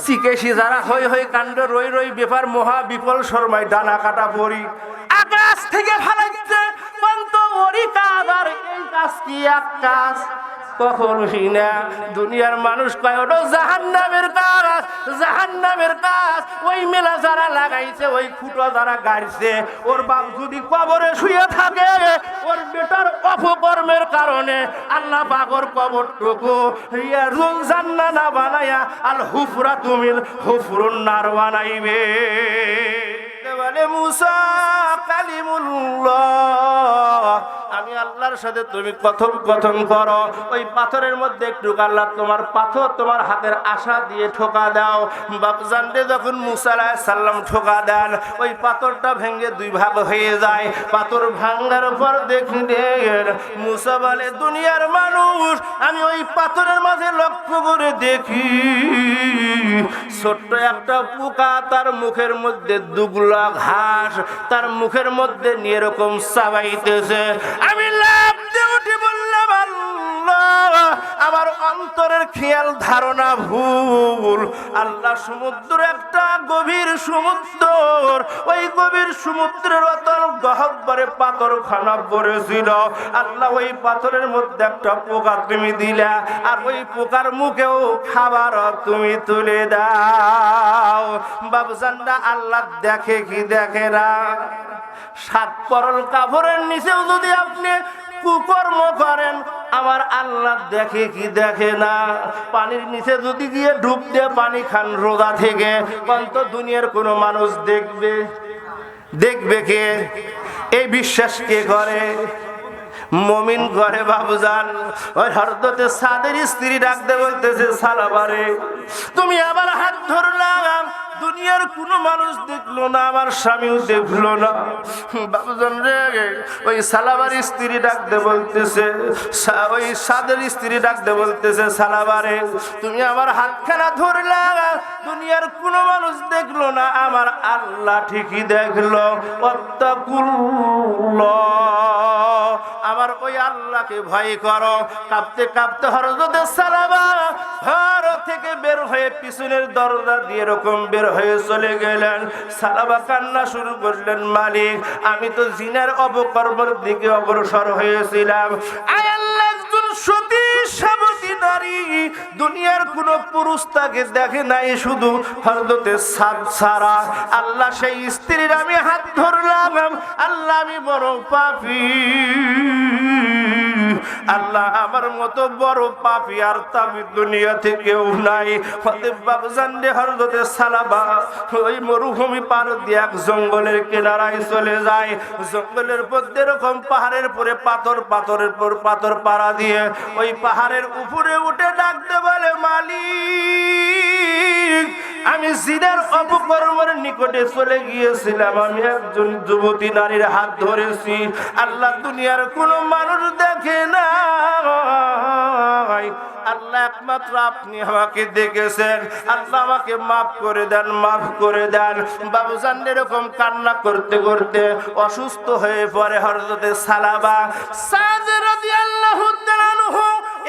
শিকেশি যারা হই হই কাণ্ড রই রই ব্যাপার মহা বিপল শর্মায় ডানা কাটা পড়ি আকাশ থেকে ফালাইছে পন্ত ওরি কাজ আর এই কাজ কি এক কাজ কখন না। দুনিয়ার মানুষ কয়, ওটা জাহান নামের কাজ জাহান নামের কাজ। ওই মেলা যারা লাগাইছে, ওই ফুটো যারা গাড়ছে, ওর বাপ যদি কবরে শুয়ে থাকে, ওর বেটার অপকর্মের কারণে আল্লাহ পাগর কবরটুকু ইয়া রুল জান্না না বানায়া আল হুফরা তুমিল হুফরুন নার বানাইবে। বলে, মুসা কালিমুল্লাহ। আমি আল্লাহর সাথে তুমি কথম কথম করো। ওই পাথরের মধ্যে একটু আল্লাহ তোমার পাথর তোমার হাতের আশা দিয়ে ঠোকা দাও। বাপজানরে যখন মুসা আলাইহিস সাল্লাম ঠোকা দেন, ওই পাথরটা ভেঙে দুই ভাগ হয়ে যায়। পাথর ভাঙার পর দেখলেন মুসা বলে, দুনিয়ার মানুষ, আমি ওই পাথরের মাঝে লক্ষ্য করে দেখি, ছোট্ট একটা পোকা তার মুখের মধ্যে দুগলা ঘাস, তার মুখের মধ্যে নিয়ে এরকম চাবাইতেছে। আমার অন্তরের খেয়াল ধারণা ভুল। আল্লাহ সমুদ্র একটা গভীর সমুদ্র। ওই গভীর সমুদ্রের অতল গহব্বরে পাথর খানা পড়েছিল। আল্লাহ ওই পাথরের মধ্যে একটা পোকা তুমি দিলা, আর ওই পোকার মুখেও খাবার তুমি তুলে দাও। বাবুজানরা আল্লাহ দেখে কি দেখে না সাত পরল কাপড়ের নিচেও যদি আপনি কুকর্ম করেন, আমার আল্লাহ দেখে কি দেখে না? পানির নিচে যদি গিয়ে ডুব দিয়ে পানি খান রোদা থেকে কন্ত দুনিয়ার কোনো মানুষ দেখবে। দেখবে কে? এই বিশ্বাস কে করে? মমিন ঘরে বাবুজান। ওই হরদতে সাদের স্ত্রী ডাকতে বলতেছে সালাবারে তুমি আবার হাত ধরলাম দুনিয়ার কোনো মানুষ দেখল না, আমার স্বামীও দেখল না। বাবুজান রে, ওই সালাবার স্ত্রী ডাকতে বলতেছে ওই সাদের স্ত্রী ডাকতে বলতেছে, সালাবারে, তুমি আমার হাতখানা ধরলা, দুনিয়ার কোনো মানুষ দেখল না, আমার আল্লাহ ঠিকই দেখল আমার ওই আল্লাহকে ভয় করো, কাঁপতে কাঁপতে হরজতে সালাবা, ঘর থেকে বের হয়ে পিছনের দরজা দিয়ে এরকম বের হয়ে চলে গেলেন। সালাবা কান্না শুরু করলেন, মালিক, আমি তো জিনার অপকর্মের দিকে অগ্রসর হয়েছিলাম। আল্লাহ, একজন সতী নারী। দুনিয়ার কোন পুরুষ তাকে দেখে নাই, শুধু হরদতে সারা। আল্লাহ সেই স্ত্রীর আমি হাত ধরলাম, আল্লাহ আমি বড় পাপি। আল্লাহ আমার মতো বড় পাপি আর তাবি দুনিয়াতে কেউ নাই। অতএব বাবজান রে হরদতে সালাবা ওই মরুভূমি পার দিয়ে এক জঙ্গলের কিনারায় চলে যায়। জঙ্গলের মধ্যে এরকম পাহাড়ের পরে পাথর, পাথরের পর পাথর পাড়া দিয়ে ওই পাহাড়ের উপরে উঠে ডাকতে বলে, মালিক, আমি জিনার অপকর্মের নিকটে চলে গিয়েছিলাম। আমি একজন যুবতী নারীর হাত ধরেছি। আল্লাহ দুনিয়ার কোনো মানুষ দেখে আল্লাহ একমাত্র আপনি আমাকে দেখেছেন। আল্লাহ আমাকে মাফ করে দেন, মাফ করে দেন। বাবুজান এরকম কান্না করতে করতে অসুস্থ হয়ে পড়ে হরজতে সালাবা সাদ রাদিয়াল্লাহু তাআলা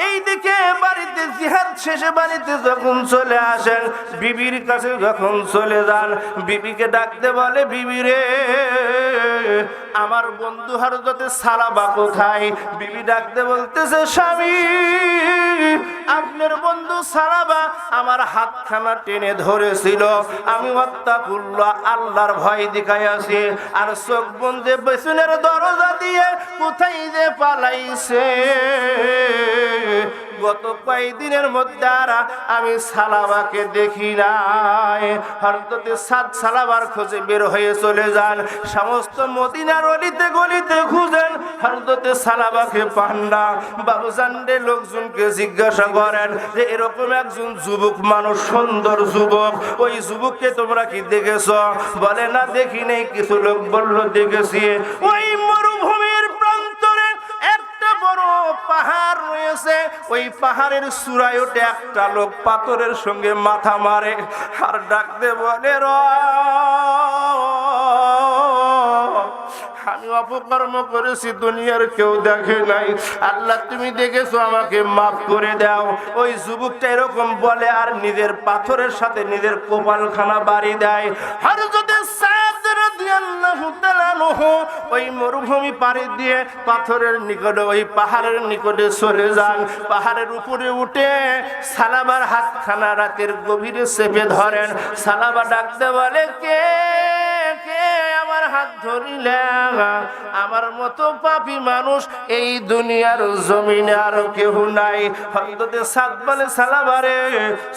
এইদিকে বাড়িতে জিহাদ শেষে বাড়িতে যখন চলে আসেন, বিবির কাছে যখন চলে যান, বিবিকে ডাকতে বলে, বিবি রে আমার বন্ধু হরজতে সালাবা কোথায়? বিবি ডাকতে বলতেছে, স্বামী, আপনার বন্ধু সালাবা আমার হাতখানা টেনে ধরেছিল। আমি অত্যাকুল্লা আল্লাহর ভয় দেখাই আছি। আর চোখ বন্ধে বেসনের দরজা দিয়ে কোথায় যে পালাইছে? গত কয়েকদিনের মধ্যে আর আমি সালাবাকে দেখি নাই। হরদতে সাত সালাবার খোঁজে বের হয়ে চলে যান। সমস্ত মদিনার অলিতে গলিতে খুঁজেন। হরদতে সালাবাকে পান না। বাবুজানরে লোকজনকে জিজ্ঞাসা করেন, যে এরকম একজন যুবক মানুষ, সুন্দর যুবক, ওই যুবককে তোমরা কি দেখেছ? বলে, না, দেখি নেই। কিছু লোক বলল, দেখেছি। ওই বড় পাহাড় রয়েছে, ওই পাহাড়ের চূড়ায় ওঠে একটা লোক পাথরের সঙ্গে মাথা মারে আর ডাকতে বলে, র, আমি অপকর্ম করেছি, দুনিয়ার কেউ দেখে নাই। আল্লাহ, তুমি দেখেছ, আমাকে মাফ করে দাও। ওই যুবকটা এরকম বলে আর নিজের পাথরের সাথে নিজের কপালখানা বাড়ি দেয়। হরজতে ওই মরুভূমি পাড়ি দিয়ে পাথরের নিকটে, ওই পাহাড়ের নিকটে সরে যান। পাহাড়ের উপরে উঠে সালাবার হাতখানা রাতের গভীরে চেপে ধরেন। সালাবা ডাকতে বলে, কে? হাত ধরিলে আমার মতো পাপী মানুষ এই দুনিয়ার জমিনে আর কেউ নাই। হয়তোতে সাত বলে, সালাবারে,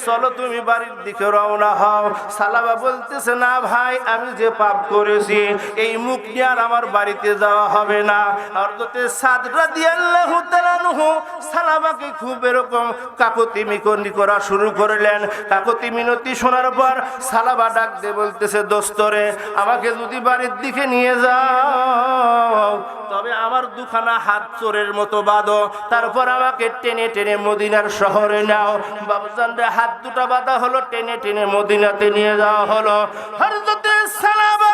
চলো তুমি বাড়ির দিকে রওনা হও। সালাবা বলতেছে, না ভাই, আমি যে পাপ করেছি, এই মুখ আর আমার বাড়িতে যাওয়া হবে না। হয়তোতে সাত তাআলা আনহু সালাবাকে খুব এরকম কাকতি মিকনি করা শুরু করলেন। কাকতি মিনতি শোনার পর সালাবা ডাক দিয়ে বলতেছে দোস্তরে আমাকে যদি বাড়ির দিকে নিয়ে যাও। তবে আমার দুখানা হাত চোরের মতো বাঁধো, তারপর আমাকে টেনে টেনে মদিনার শহরে নাও। বাবুজান হাত দুটা বাঁধা হলো, টেনে টেনে মদিনাতে নিয়ে যাওয়া হলো। সালাবা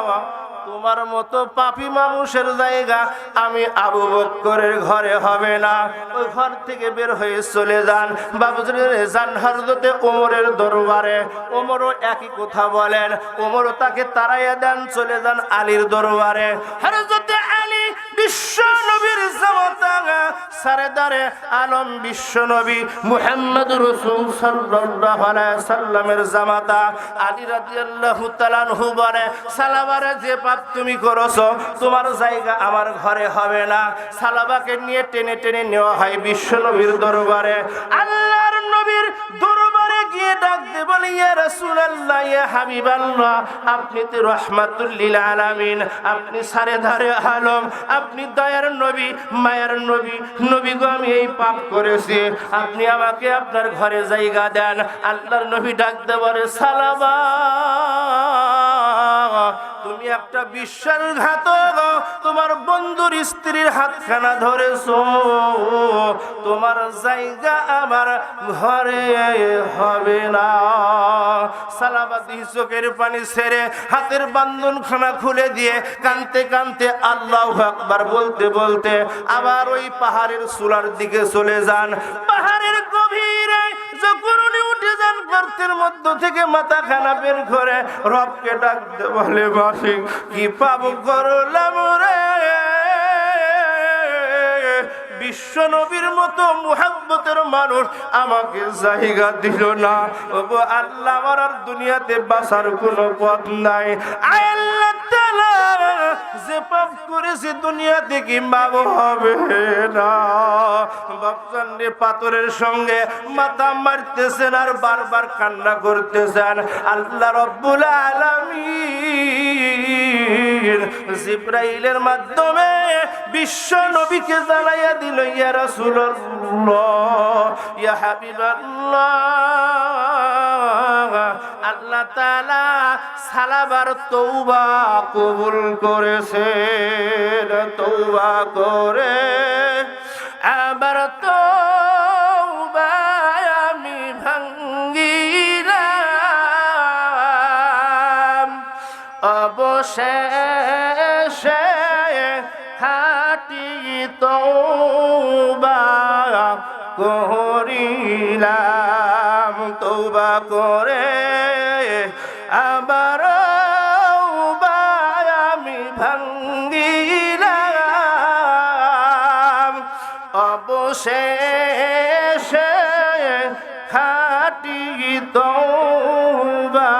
তোমার মতো পাপি মানুষের জায়গা আমি আবু বক্করের ঘরে হবে না। ওই ঘর থেকে বের হয়ে চলে যান। বাবুজুরের যান ওমরের দরবারে। ওমরও একই কথা বলেন। ওমরও তাকে তাড়াইয়া দেন, চলে যান আলীর দরবারে। হরজতে আলী যে তুমি তোমার জায়গা আমার ঘরে হবে না। সালাবাকে নিয়ে টেনে টেনে নেওয়া হয় বিশ্ব নবীর দরবারে। আল্লাহর নবীর ইয়া আপনি তো আপনি সারে ধারে আলম, আপনি দয়ার নবী, মায়ের নবী আমি এই পাপ করেছি, আপনি আমাকে আপনার ঘরে জায়গা দেন। আল্লাহর নবী ডাক দে, বলে সালাবা তুমি একটা বিশ্বাসঘাতক তোমার বন্ধুর স্ত্রীর হাতখানা ধরেছো। তোমার জায়গা আমার ঘরে হবে না। সালাবাদি চোখের পানি ছেড়ে হাতের বান্ধন খানা খুলে দিয়ে কানতে কানতে আল্লাহ আকবার বলতে বলতে আবার ওই পাহাড়ের চুলার দিকে চলে যান। পাহাড়ের গভীরে যখন গর্তের মধ্য থেকে মাথা খানা বের করে রবকে ডাকতে বলে, বাসি, কি পাবো করলাম রে? বিশ্ব নবীর মতো মুহাব্বতের মানুষ আমাকে জায়গা দিল না। ওগো আল্লাহ আর দুনিয়াতে বাঁচার কোনো পথ নাই। আল্লাহ যে পাপ করেছে দুনিয়াতে কি হবে না। বাপজান পাথরের সঙ্গে মাথা মারতেছেন আর বারবার কান্না করতেছেন। আল্লাহ রব্বুল আলামিন জিব্রাইলের মাধ্যমে বিশ্ব নবীকে জানাইয়া দিল, ইয়া রাসূলুল্লাহ, ইয়া হাবিবাল্লাহ। আল্লাহ তালা সালাবার তৌবা কবুল করেছেন তৌবা করে আবার তওবা আমি ভাঙ্গিলাম। অবশেষে খাটি তৌবা করিলাম তৌবা করে অবশেষে খাটি তৌবা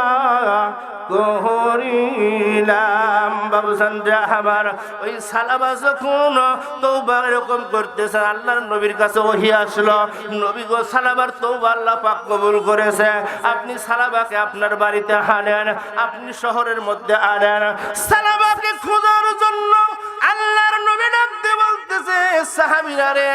করিলাম। বাবুসান আমার ওই সালাবা যখন তৌবা এরকম করতেছে, আল্লাহর নবীর কাছে ওহি আসলো। নবী গো, সালাবার তৌবা আল্লাহ পাক কবুল করেছে। আপনি সালাবাকে আপনার বাড়িতে আনেন, আপনি শহরের মধ্যে আনেন। সালাবাকে খোঁজার জন্য আল্লাহর ডাকতে সাহাবিরা রে,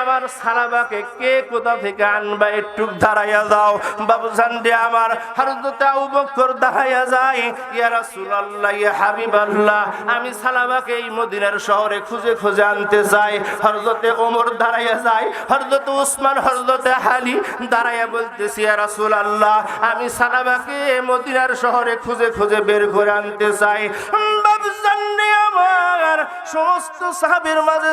আমার সালাবাকে কে কোথা থেকে আনবা একটু দাঁড়াইয়া যাও। বাবু জানডে আমার হরদতে আবু বকর দাঁড়াইয়া যায়, ইয়া রাসূলুল্লাহ, ইয়া হাবিবাল্লাহ, আমি সালাবাকে এই মদিনার শহরে খুঁজে খুঁজে আনতে চাই। হরদতে ওমর দাঁড়াইয়া যায় হরদতে উসমান হরদতে হালি দাঁড়াইয়া বলতেছি, ইয়া রাসূলুল্লাহ, আমি সালাবাকে মদিনার শহরে খুঁজে খুঁজে বের করে আনতে চাই। বাবু জানডে আমার সমস্ত সাহাবীর মাঝে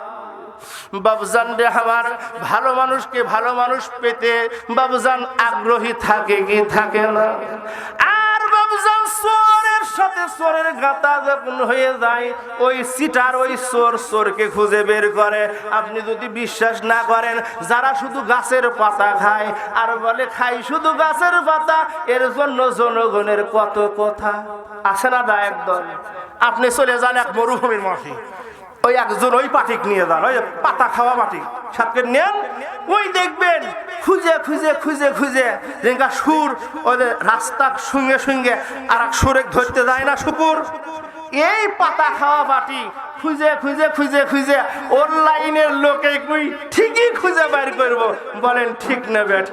বাবজান রে আমার, ভালো মানুষকে ভালো মানুষ পেতে বাবজান আগ্রহী থাকে কি থাকে না? আর বাবজান চোরের সাথে চোরের গাতা যখন হয়ে যায়, ওই সিটার ওই চোর চোরকে খুঁজে বের করে। আপনি যদি বিশ্বাস না করেন, যারা শুধু গাছের পাতা খায়, আর বলে খাই শুধু গাছের পাতা, এর জন্য জনগণের কত কথা? আসে না দা একদম আপনি চলে যান এক মরুভূমির মাঠে। ওই একজন ওই পাটিক নিয়ে যান, ওই পাতা খাওয়া পাটিক সাথে নেন, ওই দেখবেন খুঁজে খুঁজে খুঁজে খুঁজে যেটা সুর ওদের রাস্তা সঙ্গে সঙ্গে আর এক সুরে ধরতে যায় না শুকুর। এই পাতা খাওয়া পাটি খুঁজে খুঁজে খুঁজে খুঁজে অনলাইনের লোকে কই ঠিকই খুঁজে বের করব। বলেন, ঠিক না ব্যাট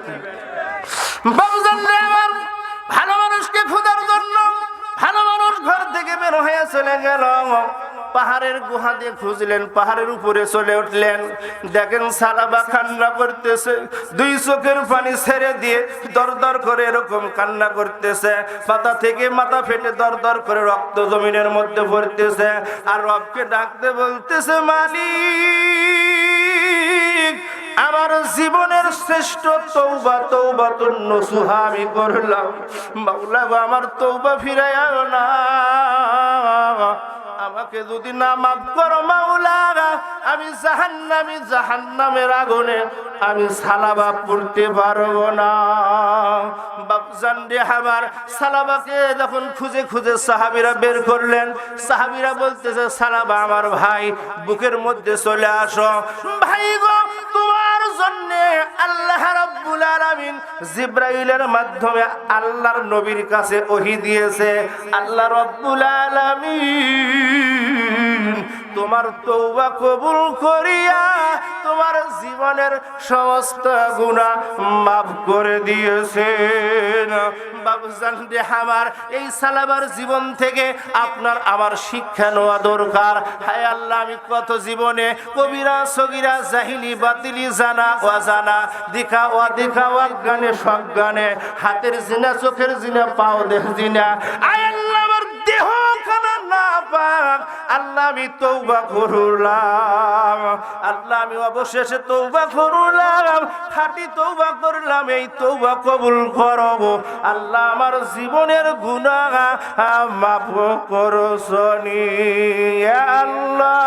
আমার, ভালো মানুষকে খোঁজার জন্য, ভালো মানুষ ঘর থেকে বের হয়ে চলে গেল। পাহাড়ের গুহা দিয়ে খুঁজলেন পাহাড়ের উপরে চলে উঠলেন। দেখেন সালাবা কান্না করতেছে দুই চোখের পানি ছেড়ে দিয়ে দর দর করে এরকম কান্না করতেছে। মাথা থেকে মাথা ফেটে দর দর করে রক্ত জমিনের মধ্যে পড়তেছে। আর রবকে ডাকতে বলতেছে মালিক আমার জীবনের শ্রেষ্ঠ তৌবা তৌবা তো নসুহা আমি করলাম। বাউলা গো, আমার তৌবা ফিরাইও না আমাকে যদি না মাফ করো মাওলা আমি জাহান্নামি, জাহান্নামের আগুনে আমি সালাবা পড়তে পারব না। বাপজান রে আমার সালাবাকে যখন খুঁজে খুঁজে সাহাবিরা বের করলেন, সাহাবিরা বলতেছে সালাবা আমার ভাই, বুকের মধ্যে চলে আসো। ভাই গো জন্য আল্লাহ রাব্বুল আলামিন জিব্রাইলের মাধ্যমে আল্লাহর নবীর কাছে ওহি দিয়েছে আল্লাহ রাব্বুল আলামিন। তোমার তৌবা কবুল করিয়া তোমার জীবনের সমস্ত গুনাহ মাফ করে দিয়েছেন। বাবুজান আমার এই সালাবার জীবন থেকে আপনার আমার শিক্ষা নেওয়া দরকার। হায় আল্লাহ, আমি কত জীবনে কবিরা, সগিরা, জাহিলি, বাতিলি, জানা, অজানা, দেখা ও দেখা অজ্ঞানে, সজ্ঞানে, হাতের জিনা, চোখের জিনা, পাও দেহ জিনা। আয় আল্লাহ পাক, আল্লাহ আমি তৌবা করলাম। আল্লাহ আমি অবশেষে তৌবা করলাম, খাটি তৌবা করলাম, এই তৌবা কবুল করব। আল্লাহ আমার জীবনের গুণা মাফ করছনি। আল্লাহ,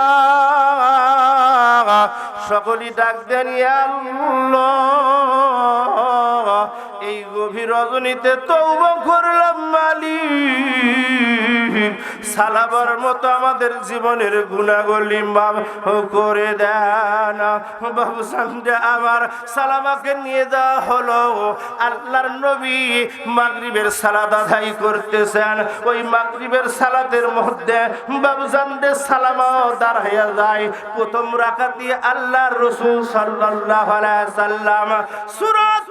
সকলই ডাক দেন আল্লাহ। এই গভীর রজনীতে তৌবা করলাম মালিক। সালাবার মতো আমাদের জীবনের গুণাগলি করে দেন। বাবু সামনে আমার সালামাকে নিয়ে যাওয়া হলো। আল্লাহর নবী মাগরিবের সালাদ আদায় করতেছেন। ওই মাগরিবের সালাতের মধ্যে বাবু জানতে সালামাও দাঁড়াইয়া যায়। প্রথম রাখাতি আল্লাহর রসুল সাল্লাল্লাহু আলাইহি সাল্লাম সূরাতুল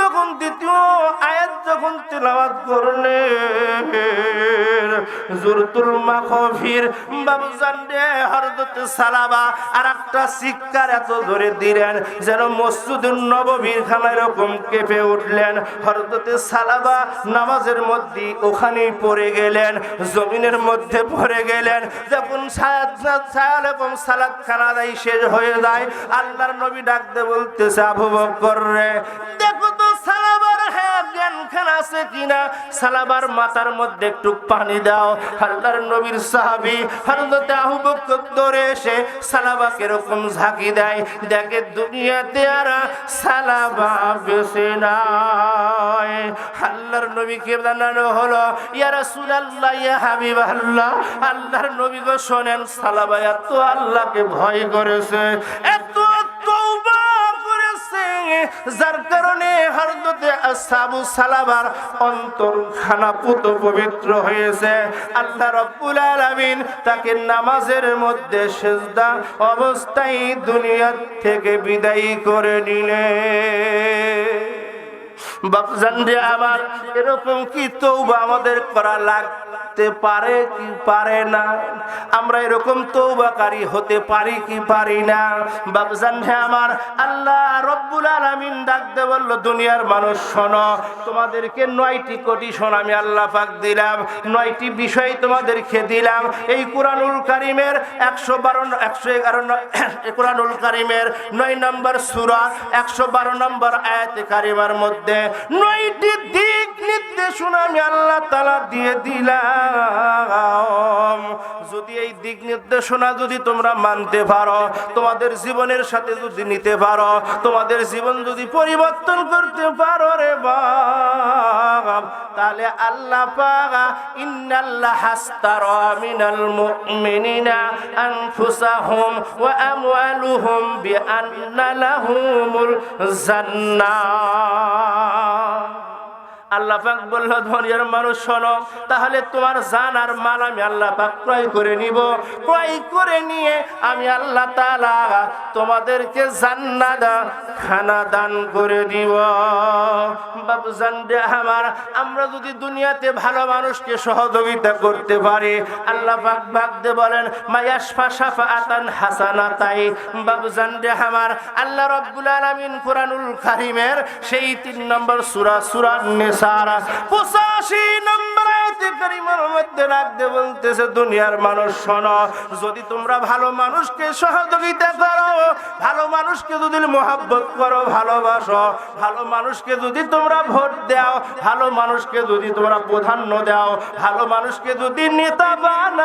যখন দ্বিতীয় আয়াত যখন তেলাওয়াত করলেন, জুরতুল মাখফির হরদত সালাবা আর একটা শিক্ষার এত ধরে দিলেন, যেন নববীর এরকম কেঁপে উঠলেন। হরদতে সালাবা নামাজের মধ্যে ওখানেই পড়ে গেলেন, জমিনের মধ্যে পড়ে গেলেন। যখন সায়াত সায়াল সালাদ খানা শেষ হয়ে যায়, আল্লাহর নবী ডাকতে বলতেছে, আবু বকর রে, দেখো তো সালাবার হ্যাঁ জ্ঞান খানা আছে কিনা? সালাবার মাথার মধ্যে একটু পানি দাও। আল্লাহর নবীর সাহাবী হযরত আবু বকর এসে সালাবা কীরকম ঝাঁকি দেয়। দেখে দুনিয়াতে আর সালাবা বেঁচে নাই। আল্লাহর নবীকে জানানো হলো? ইয়া রাসূলুল্লাহ, ইয়া হাবিবাল্লাহ। আল্লাহর নবী গো শোনেন, সালাবা এত আল্লাহকে ভয় করেছে। এত যার কারণে হরদতে আসাবু সালাবার অন্তর খানা পুত পবিত্র হয়েছে। আল্লাহ রব্বুল আলামিন তাকে নামাজের মধ্যে সেজদা অবস্থায় দুনিয়া থেকে বিদায় করে নিলে বাপজান রে আমার, এরকম কি তৌবা আমাদের করা লাগতে পারে কি পারে না? আমরা এরকম তৌবাকারী হতে পারি কি পারি না? বাপজান রে আমার আল্লাহ রব্বুল আলামিন ডাকতে বলল, দুনিয়ার মানুষ, শোনো, তোমাদেরকে নয়টি কোটি শোন আমি আল্লাহ পাক দিলাম। নয়টি বিষয় তোমাদেরকে দিলাম। এই কোরআনুল কারিমের একশো বারো, একশো এগারো কোরআনুল কারিমের নয় নম্বর সুরা, একশো বারো নম্বর আয়াত কারিমার মধ্যে নয়টি দিক নির্দেশনা আমি আল্লাহ তালা দিয়ে দিলাম। যদি এই দিক নির্দেশনা যদি তোমরা মানতে পারো, তোমাদের জীবনের সাথে যদি নিতে পারো, তোমাদের জীবন যদি পরিবর্তন করতে পারো রে বাপ, তাহলে আল্লাহ পাগা ইন্নাল্লাহ হাস্তারা মিনাল মুমিনিনা আনফুসাহুম ওয়া আমওয়ালুহুম বিআন্না লাহুমুল জান্নাহ আল্লাহ পাক বলল ধনিয়ার মানুষ, শোনো, তাহলে তোমার জান আর মাল আমি আল্লাহ পাক ক্রয় করে নিব। ক্রয় করে নিয়ে আমি আল্লাহ তাআলা তোমাদেরকে জান্নাত খানা দান করে দিব। বাবু জানবে আমার। আমরা যদি দুনিয়াতে ভালো মানুষকে সহযোগিতা করতে পারি, আল্লাহ পাক বাগদে বলেন আতান হাসানা তাই বাবু জানবে আমার। আল্লাহ রাব্বুল আলামিন কোরআনুল কারীমের সেই তিন নম্বর সূরা সূরা নিসার 85 নম্বর আয়াতে কারিমার মধ্যে রাখতে বলতেছে দুনিয়ার মানুষ, শোনো, যদি তোমরা ভালো মানুষকে সহযোগিতা ভালো মানুষকে যদি করো, ভালোবাসো, ভালো মানুষকে যদি তোমরা ভোট দাও, ভালো মানুষকে যদি তোমরা প্রাধান্য দাও, ভালো মানুষকে যদি নেতা বানাও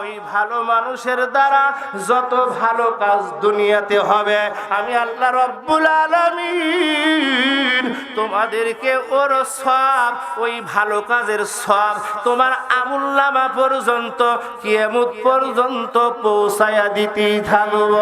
ওই ভালো মানুষের দ্বারা যত ভালো কাজ দুনিয়াতে হবে, আমি আল্লাহ রব্বুল আলমিন তোমাদেরকে ওর সব, ওই ভালো কাজের সব তোমার আমুল্লামা পর্যন্ত, কিয়ামত পর্যন্ত পৌঁছায়া দিতেই থাকব।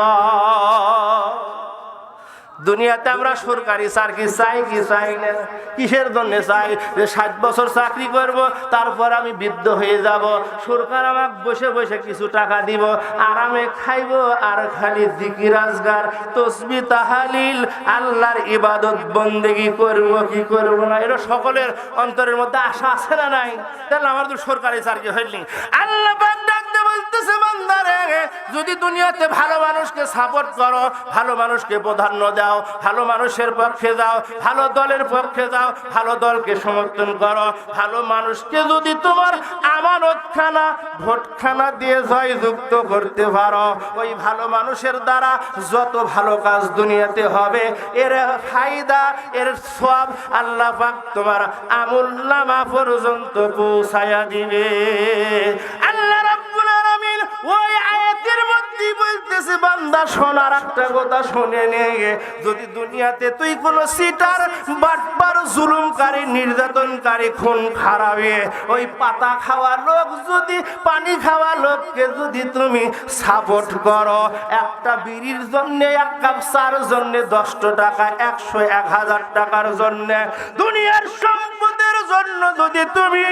দুনিয়াতে আমরা সরকারি চাকরি চাই কি চাই না? কিসের জন্য চাই? যে ষাট বছর চাকরি করব, তারপর আমি বৃদ্ধ হয়ে যাব। সরকার আমাকে বসে বসে কিছু টাকা দিব, আরামে খাইব আর খালি জিকি রাজগার তসবি তাহালিল, আল্লাহর ইবাদত বন্দেগি করব, কি করব না? এটা সকলের অন্তরের মধ্যে আশা আছে না নাই? তাহলে আমার তো সরকারি চাকরি হয়নি। আল্লাহ বলতেছে, বান্দারে যদি দুনিয়াতে ভালো মানুষকে সাপোর্ট করো, ভালো মানুষকে প্রাধান্য দাও, ভালো মানুষের পক্ষে যাও, ভালো দলের পক্ষে যাও, ভালো দলকে সমর্থন করো, ভালো মানুষকে যদি তোমার আমানত খানা ভোটখানা দিয়ে জয়যুক্ত করতে পারো, ওই ভালো মানুষের দ্বারা যত ভালো কাজ দুনিয়াতে হবে, এর ফায়দা, এর সব আল্লাহ পাক তোমার আমুল্লামা পর্যন্ত পৌঁছায়া দিবে। বলতেছে বান্দা, শোনার একটা কথা শুনে নে যদি দুনিয়াতে তুই কোন সিটার বাটবার জুলুমকারী, নির্যাতনকারী, খুন খারাপে, ওই পাতা খাওয়া লোক যদি, পানি খাওয়া লোককে যদি তুমি সাপোর্ট করো, একটা বিড়ির জন্য, এক কাপ চার জন্য, দশটা টাকা, একশো, এক হাজার টাকার জন্যে, দুনিয়ার সম্পদের জন্য যদি তুমি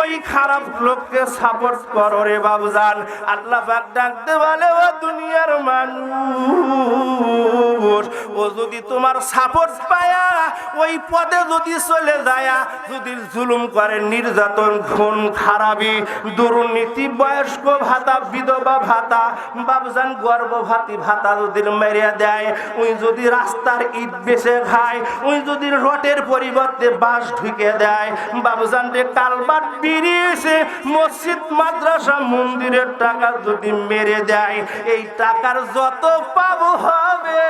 ওই খারাপ লোককে সাপোর্ট করো রে বাবুজান, আল্লাহ ডাকতে বলে, ও দুনিয়ার মানুষ। ও যদি তোমার সাপোর্ট পায়া, ওই পদে যদি চলে যায়, যদি জুলুম করে, নির্যাতন, খুন, খারাপি, দুর্নীতি, বয়স্ক ভাতা, বিধবা ভাতা বাবুজান গর্ভভাতী ভাতা যদি মেরে দেয়, ওই যদি রাস্তার ইট বেছে খায়, ওই যদি রটের পরিবর্তে বাঁশ ঢুকে দেয় বাবুজান রে কালবাট বেরিয়েছে, মসজিদ, মাদ্রাসা, মন্দিরের টাকা যদি মেরে দেয়, এই টাকার যত পাব হবে।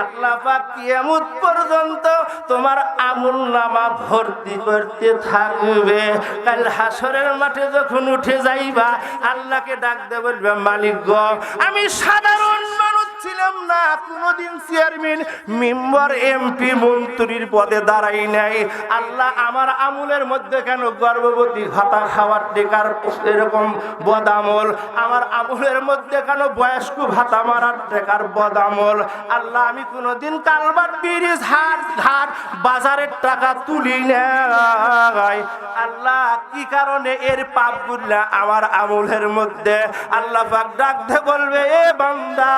আল্লাহ পাক কিয়ামত পর্যন্ত তোমার আমুল নামা ভর্তি করতে থাকবে। কাল হাসরের মাঠে যখন উঠে যাইবা, আল্লাহকে ডাকতে বলবে, মালিক গ, আমি সাধারণ ছিলাম না, কোনোদিন চেয়ারম্যান, মেম্বার, এমপি, মন্ত্রীর পদে দাঁড়াই নাই। আল্লাহ আমার আমুলের মধ্যে কেন গর্ভবতী ভাতা খাওয়ার টেকার এরকম বদামল? আমার আমুলের মধ্যে কেন বয়স্ক ভাতা মারার টেকার বদামল? আল্লাহ, আমি কোনোদিন কালবার ব্রিজ, হাট ঘাট বাজারের টাকা তুলি নাই। আল্লাহ, কি কারণে এর পাপ আমার আমলের মধ্যে? আল্লাহ পাক ডাকতে বলবে, এ বান্দা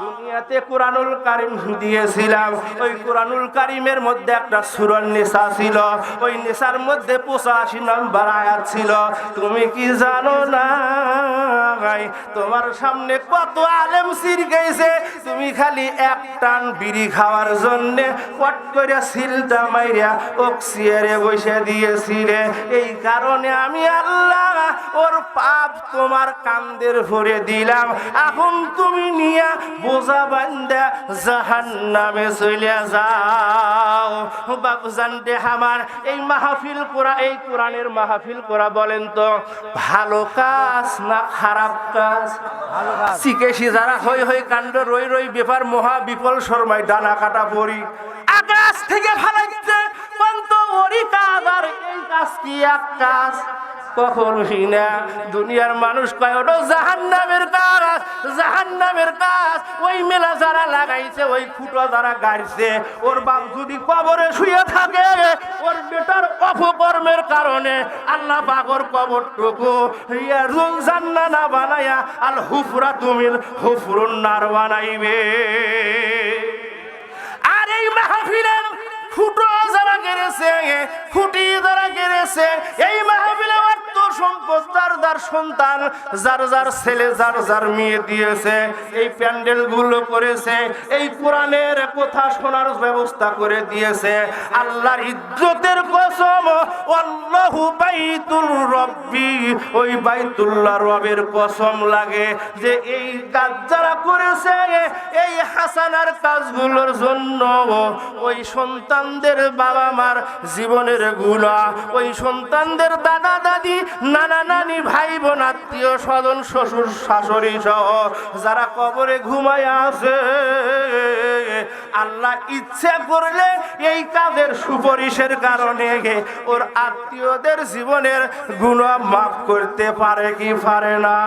দুনিয়াতে কোরআনুল কারিম দিয়েছিলাম। ওই কোরআনুল কারিমের মধ্যে একটা সুরন নেশা ছিল। ওই নেশার মধ্যে পঁচাশি নাম্বার আয়াত ছিল। তুমি কি জানো না তোমার সামনে কত আলেম সির গেছে, তুমি খালি এক টান বিড়ি খাওয়ার জন্য পট করে সিলটা মাইরা অক্সিয়ারে বসে দিয়েছিলে। এই কারণে আমি আল্লাহ ওর পাপ তোমার কান্দের ভরে দিলাম। এখন তুমি নিয়া বোঝা বান্দা জাহান নামে চলে যাও বাবুজান আমার এই মাহফিল করা, এই কোরআনের মাহফিল করা বলেন তো, ভালো কাজ না খারাপ কাজ ভালো কাজ? শিখেছি যারা হই হই কাণ্ড, রই রই ব্যাপার, মহা বিপল শর্মায় ডানা কাটা পড়ি আকাশ থেকে ফালাইছে পন্ত ওরি কাজ আর এই কাজ কি এক কাজ? কখন না। দুনিয়ার মানুষ কয় ওটা কাজ কাজ। ওই মেলা যারা লাগাইছে, ওই যারা গাড়ছে, ওর বাপ যদি কবরে শুয়ে থাকে, ওর বেটার অপকর্মের কারণে আল্লাহ পাগর কবরটুকু জান্না না বানায়া, আল হুফরা তুমিল হুফরুন নার বানাইবে। আর এই মাহফিলের ফুটো যারা গেড়েছে ফুটি যারা গেড়েছে, এই মাহফিলে অর্থ সম্পদ যার যার সন্তান, যার যার ছেলে, যার যার মেয়ে দিয়েছে, এই করেছে, এই কোরআনের কথা শোনার ব্যবস্থা করে দিয়েছে। আল্লাহর ইজ্জতের কসম আল্লাহু রব্বি, ওই বাইতুল্লাহ রবের কসম লাগে যে এই কাজ যারা করেছে, এই হাসানার কাজগুলোর জন্য ওই সন্তানদের বাবা মার জীবনের গুণা ওই সন্তানদের দাদা দাদি নানা নানি ভাই বোন আত্মীয় স্বজন, শ্বশুর শাশুড়ি সহ যারা কবরে ঘুমায় আছে, আল্লাহ ইচ্ছা করলে এই কাজের সুপারিশের কারণে ওর আত্মীয়দের জীবনের গুণ মাফ করতে পারে কি পারে না।